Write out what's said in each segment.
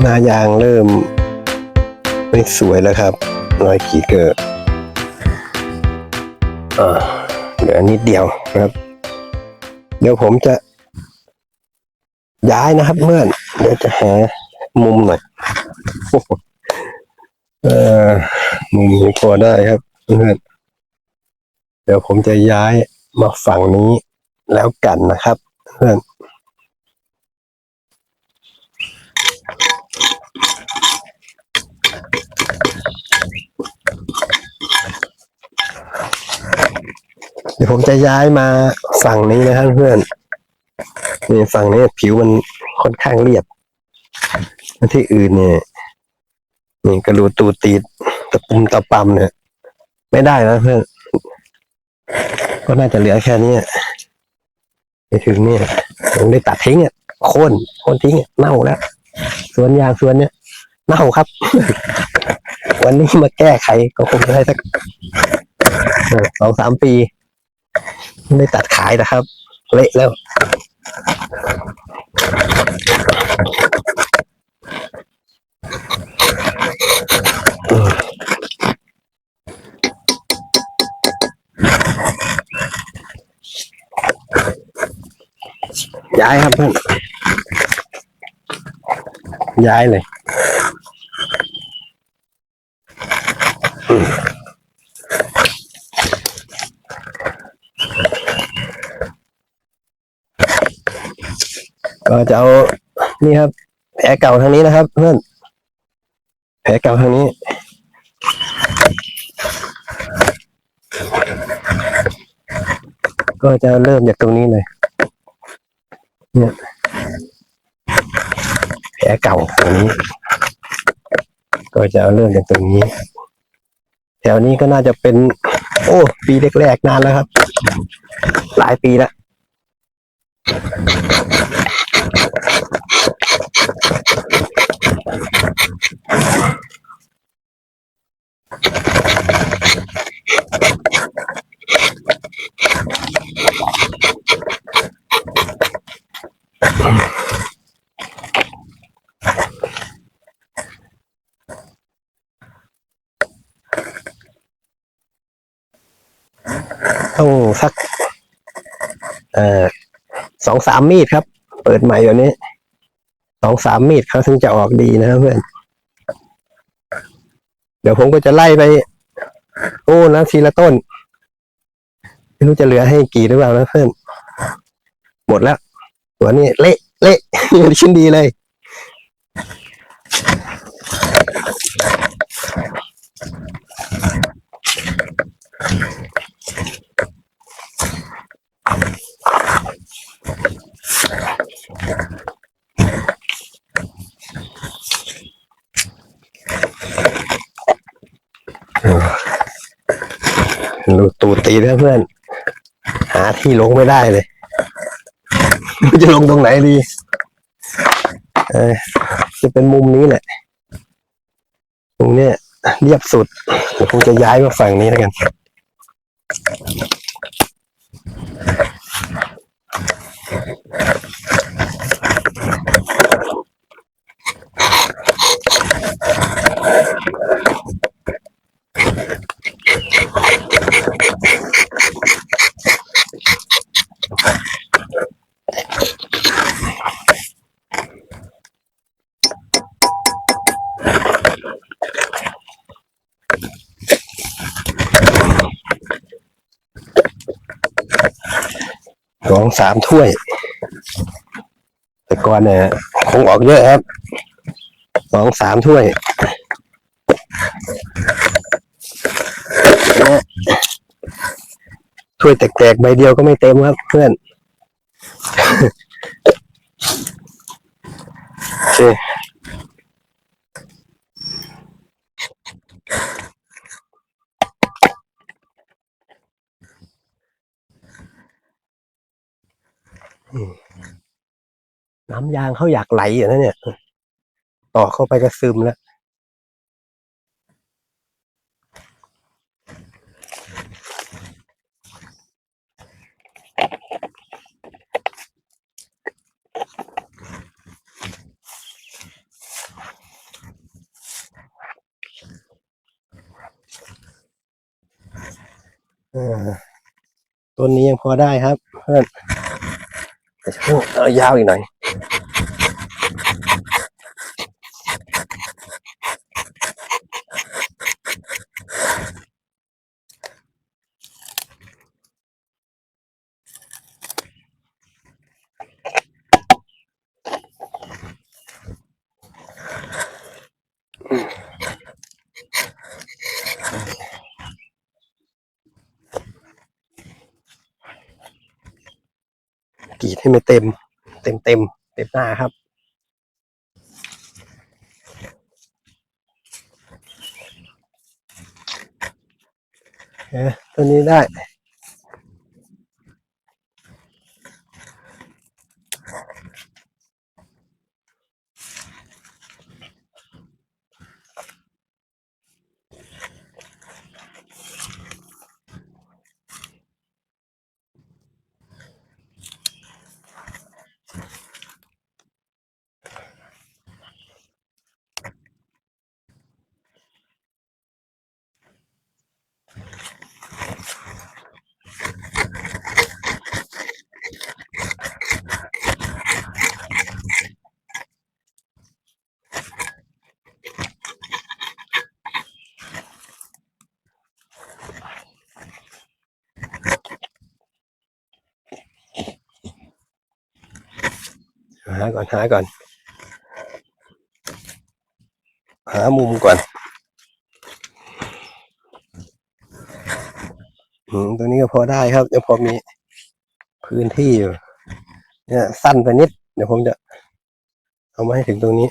หน้ายางเริ่ม ไม่สวยแล้วครับ รอยขีดเกิดเหลือนิดเดียวครับ เดี๋ยวผมจะ ย้ายนะครับเมื่อนเดี๋ยวจะหามุมหน่อยเออมุมนี้พอได้ครับเพื่อนเดี๋ยวผมจะย้ายมาฝั่งนี้แล้วกันนะครับ เพื่อน ดี๋ยวผมจะย้ายมาฝั่งนี้นะครับเพื่อนนี่ฝั่งนี้ผิวมันค่อนข้างเรียบที่อื่นเนี่ยนี่กระดูตูตีดตะปุ่มตะปำเนี่ย ไม่ได้นะเพื่อนก็น่าจะเหลือแค่นี้ไปถึงเนี่ยผมได้ตัดทิ้งอะโค่นโค่นทิ้งเน่าแล้วสวนยางสวนเนี้ยเน่าครับ วันนี้มาแก้ไขก็คงได้สักสองสามปี ไม่ได้ตัดขายนะครับ เละแล้ว ย้ายครับเพื่อนย้ายเลย ก็จะเอานี่ครับ แผลเก่าทางนี้นะครับ เพื่อน แผลเก่าทางนี้ ก็จะเริ่มจากตรงนี้เลยเนี่ยแผลเก่าตรงนี้ ก็จะเอาเริ่มจากตรงนี้ แถวนี้ก็น่าจะเป็น โอ้ ปีแรกๆนานแล้วครับ หลายปีแล้ว ต้องสักเอ่อสองสามมีดครับ เปิดใหม่แบบนี้สองสามมีดเขาถึงจะออกดีนะเพื่อน เดี๋ยวผมก็จะไล่ไป โอ้นะทีละต้น ไม่รู้จะเหลือให้กี่หรือเปล่านะเพื่อน หมดแล้ว ตัวนี้เละเละชิ้นดีเลย ดูตูดตีนะเพื่อน หาที่ลงไม่ได้เลยไม่จะลงตรงไหนดีเออจะเป็นมุมนี้แหละตรงเนี้ยเรียบสุดคงจะย้ายมาฝั่งนี้แล้วกัน องสามถ้วย แต่ก่อนเนี่ยคงออกเยอะครับสองสามถ้วยถ้วยแตกๆใบเดียวก็ไม่เต็มครับ เพื่อนโอเค น้ำยางเขาอยากไหลอย่างนั้นเนี่ย ต่อเข้าไปก็ซึมแล้วตัวนี้ยังพอได้ครับเพื่อน ยาวอีกหน่อย กรีดให้มันเต็ม เต็มเต็มเต็มหน้าครับ เอ๊ะตัวนี้ได้ หาก่อนหาก่อน หามุมก่อนตรงนี้ก็พอได้ครับยังพอมีพื้นที่อยู่เนี่ยสั้นไปนิด เดี๋ยวผมจะเอามาให้ถึงตรงนี้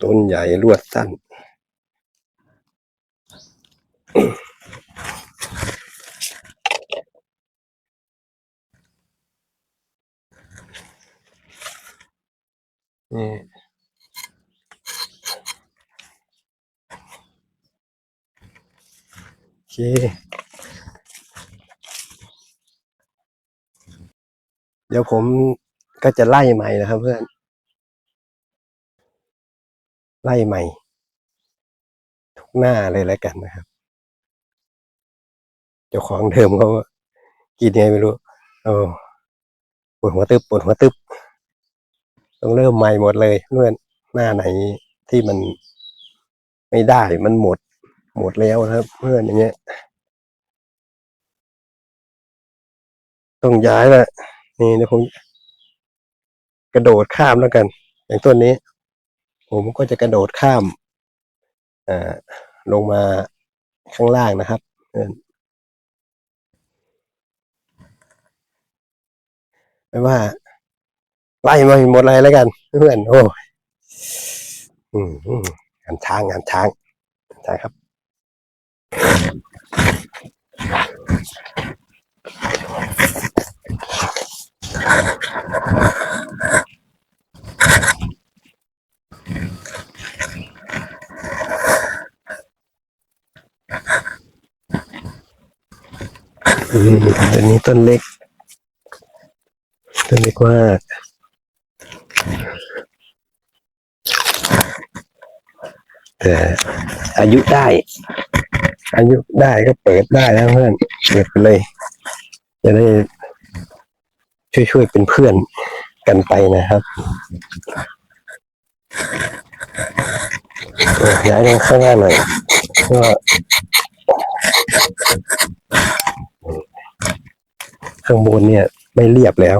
ต้ นใหญ่ลวดสั้นนี่โอเคเดี๋ยวผมก็จะไล่ใหม่นะครับเพื่อน ไล่ใหม่ ทุกหน้าเลยแล้วกันนะครับ เจ้าของเดิมเขากินยังไงไม่รู้โอ้ปวดหัวตึบปวดหัวตึบต้องเริ่มใหม่หมดเลยเพื่อนหน้าไหนที่มันไม่ได้มันหมด หมดแล้วนะครับ เพื่อนอย่างเงี้ย ต้องย้ายแหละนี่เดี๋ยวผมกระโดดข้ามแล้วกัน อย่างต้นนี้ ผมก็จะกระโดดข้ามอลงมาข้างล่างนะครับไม่ว่าไล่มาหมดเลยแล้วกันเพื่อนโอ้ยอืมอืมงานช้างงานช้างใช่ครับ อันนี้ต้นเล็ก ต้นเล็กมากแต่อายุได้ อายุได้ก็เปิดได้แล้วเพื่อน เปิดไปเลย จะได้ช่วยๆเป็นเพื่อนกันไปนะครับอย้ายลงข้างหน้าหน่อยก็ ข้างบนเนี่ย ไม่เรียบแล้ว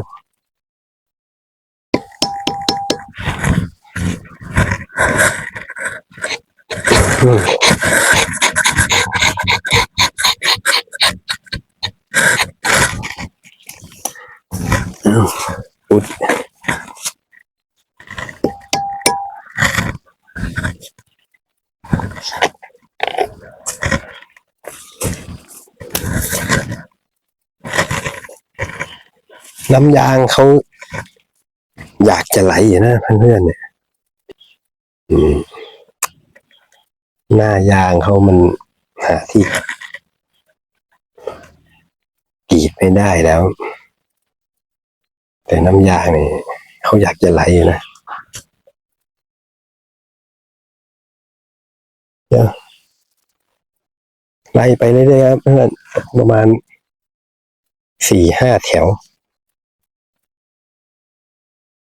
อุด น้ำยางเขาอยากจะไหลอยู่นะเพื่อนๆเนี่ยหน้ายางเขามันหาที่กรีดไม่ได้แล้ว แต่น้ำยางนี่เขาอยากจะไหลอยู่นะเดี๋ยวไล่ไปเรื่อยๆครับเพื่อนประมาณสี่ห้าแถว